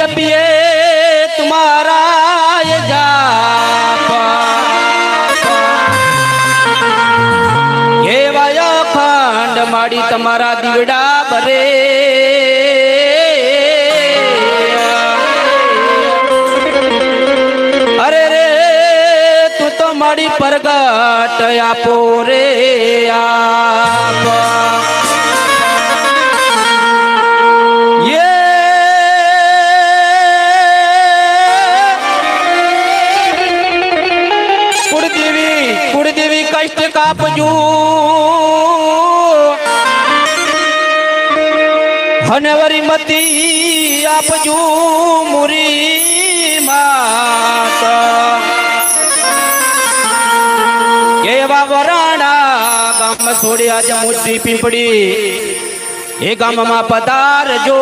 जपिए तुम्हारा ये जापा એવાય ખંડ માડી તમારા દીવડા ભરે અરે રે તું તો માડી પરગટ આપો રે આપ કુળદેવી કાપજો અને વરી મતી આપજો મુરી માતા કેવા વરાણા ગામ છોડ્યા જ મોટી પીપડી એ ગામમાં પધારજો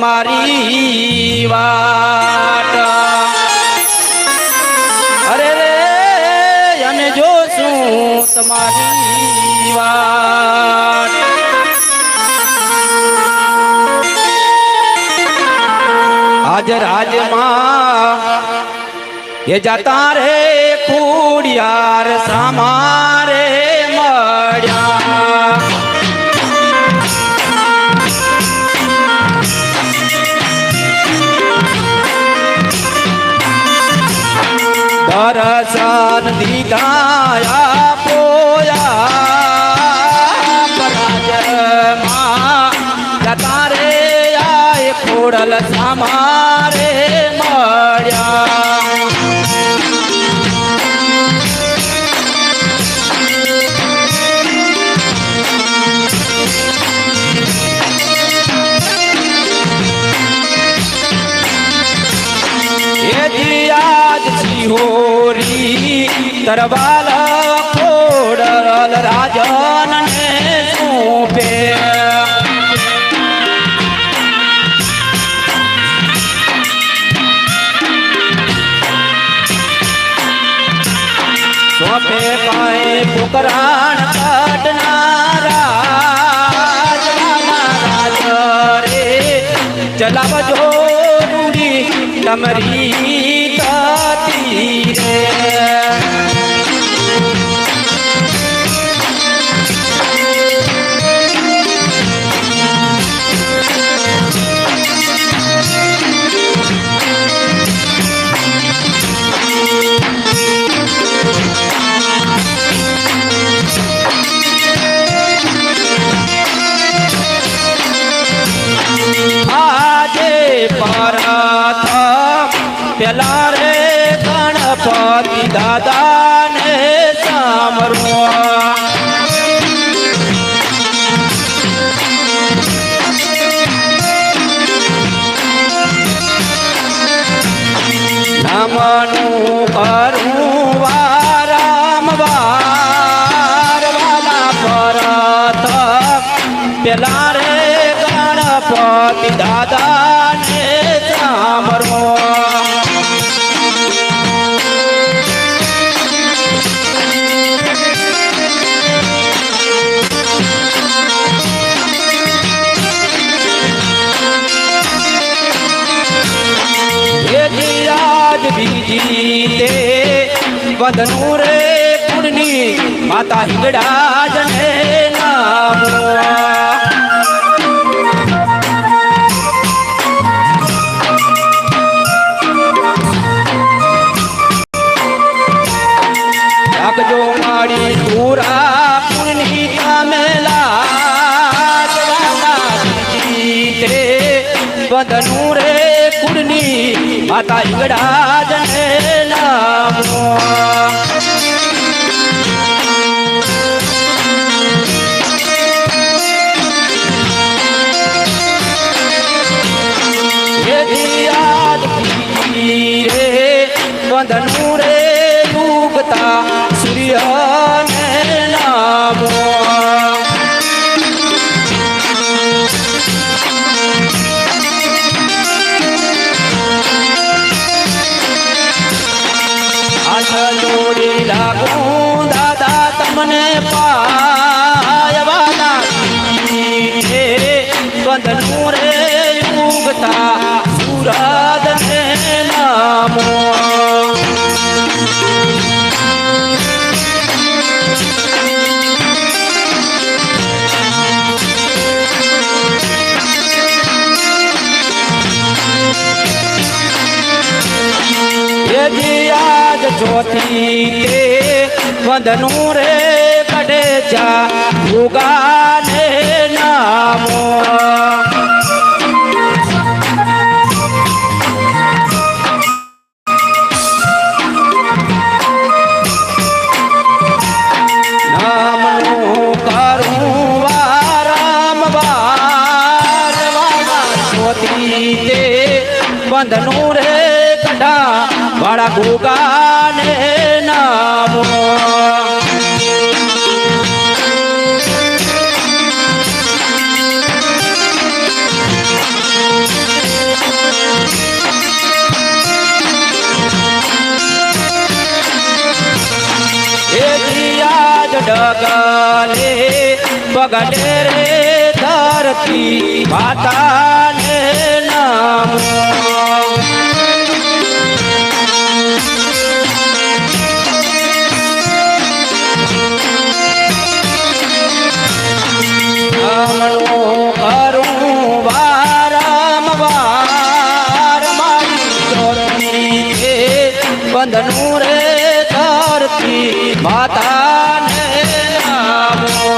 જોશું તમારી વાટ અરે રે અમે જોશું તમારી વાટ હાજર હાજમાં એ જતા રે કુડિયાર સામારે દર્શન દીધા પોયા. તરવાલ ખોડલ રાજન ને સોંપે સોંપે કાંઈ પુકરાણ કાઢનારા રાજ રે ચલાવજો તમારી તાતી ગણપતિ દાદા ને સામરો એ ધીરાજ બીજી તે વદનું રે કુળની માતા હિંગડા જને નામો. બદનું રે કુળની માતા ઈગડા જને નામો યદી લાગુ દાદા તમને પા આજ ચોથી વંદનું રે કડે જા ઉગાને બંધનું રે કઢા વાળા ગોગાને નામો. ડગલે પગલે રે ધરતી માતાને નામો. બંધનું રે ધરતી માતાને નામો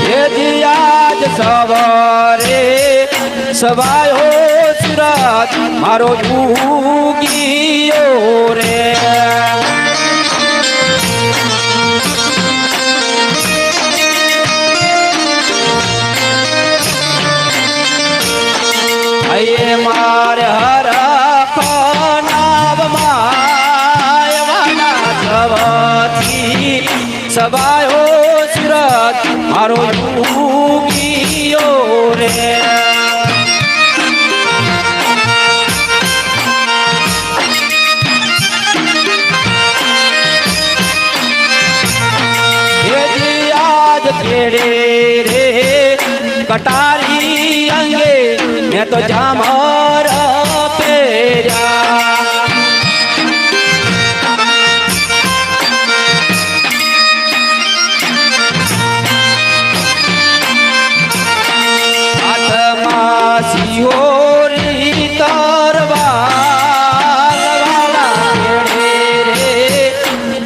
તેથી આજ સવારે સવાયો સુરત મારો ઉગીયો રે ઉગીયો રે. કેડે રે. કટારી અંગે મેં તો જામર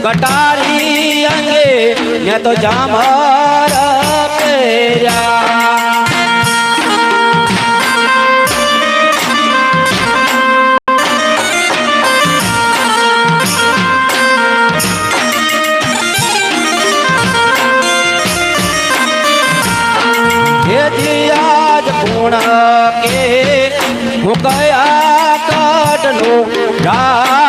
કટારી અંગે ને તો જામર આજ ગુણ કે હું કયા કાઢનો રાજ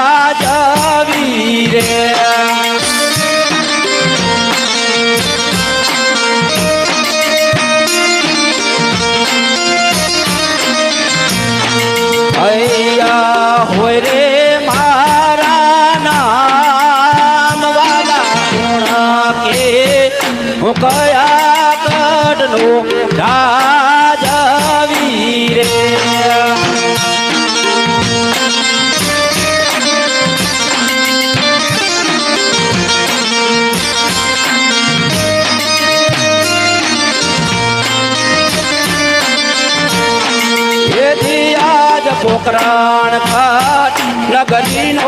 લગનીનો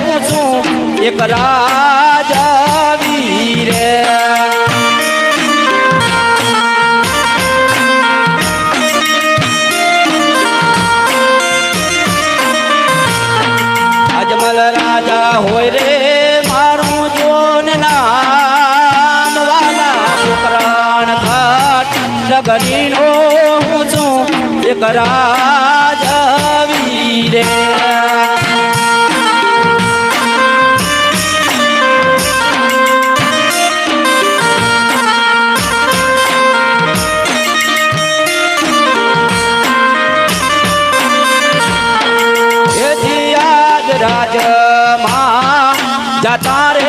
હું છું. એક રાજા વીરે. અજમલ રાજા હોય રે મારું જોન નામ વાલા પોકરાણ ખાટ લગનીનો હું છું. એક I Qatar